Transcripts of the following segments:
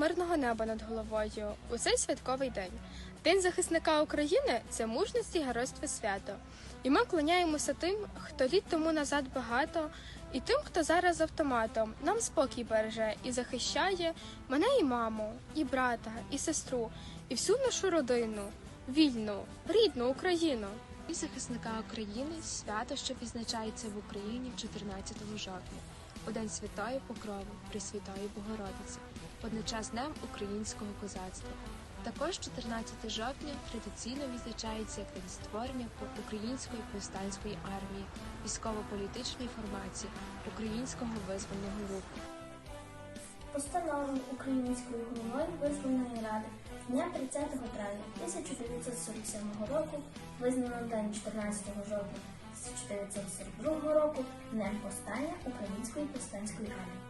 мирного неба над головою у цей святковий день. День захисника України це мужність і геройство свято. І ми вклоняємося тим, хто літ тому назад багато, і тим, хто зараз автоматом нам спокій береже і захищає мене і маму, і брата, і сестру, і всю нашу родину, вільну, рідну Україну. День захисника України свято, що відзначається в Україні 14 жовтня, у День Святої Покрови Пресвятої Богородиці, одночас Днем українського козацтва. Також 14 жовтня традиційно відзначається як день створення української повстанської армії, військово-політичної формації Українського визвольного руху. Постановою Української головної визвольної ради дня 30 травня 1947 року визнано день 14 жовтня 1942 року Днем повстання Української повстанської армії.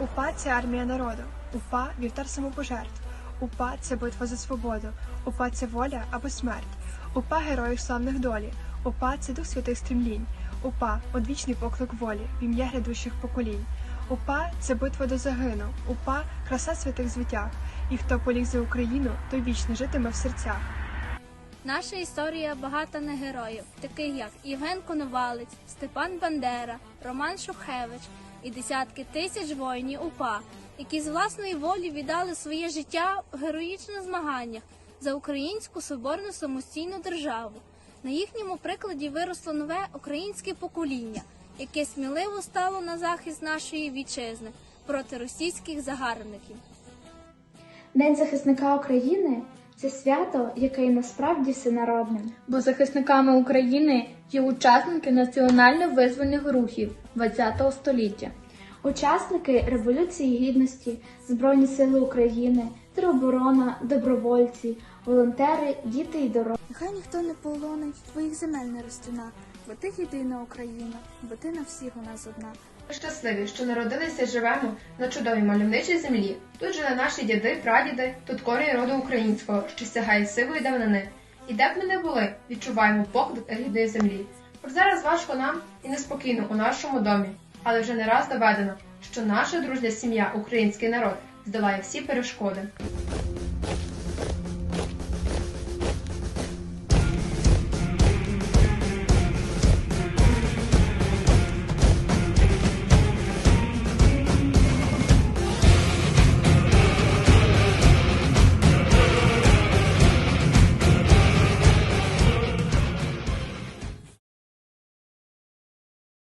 УПА це армія народу. УПА вівтар самопожертв. УПА це битва за свободу. УПА це воля або смерть. УПА героїв славних долі. УПА це дух святих стрімлінь. УПА одвічний поклик волі, в ім'я грядущих поколінь. УПА це битва до загину. УПА краса святих звитяг. І хто поліг за Україну, той вічно житиме в серцях. Наша історія багата на героїв, таких як Євген Коновалець, Степан Бандера, Роман Шухевич і десятки тисяч воїнів УПА, які з власної волі віддали своє життя в героїчних змаганнях за українську соборну самостійну державу. На їхньому прикладі виросло нове українське покоління, яке сміливо стало на захист нашої вітчизни проти російських загарбників. День захисника України це свято, яке є насправді всенародним. бо захисниками України є учасники національно-визвольних рухів ХХ століття. Учасники Революції Гідності, Збройні Сили України, тероборона, добровольці, волонтери, діти і дорослі. Нехай ніхто не полонить твоїх земель не розтина, бо ти єдина Україна, бо ти на всіх у нас одна. Щасливі, що народилися і живемо на чудовій мальовничій землі. Тут жили наші діди, прадіди, тут корінь роду українського, що сягає сивої давнини. І де б ми не були, відчуваємо поклик рідної землі. Хоч зараз важко нам і неспокійно у нашому домі, але вже не раз доведено, що наша дружня сім'я, український народ, здолає всі перешкоди.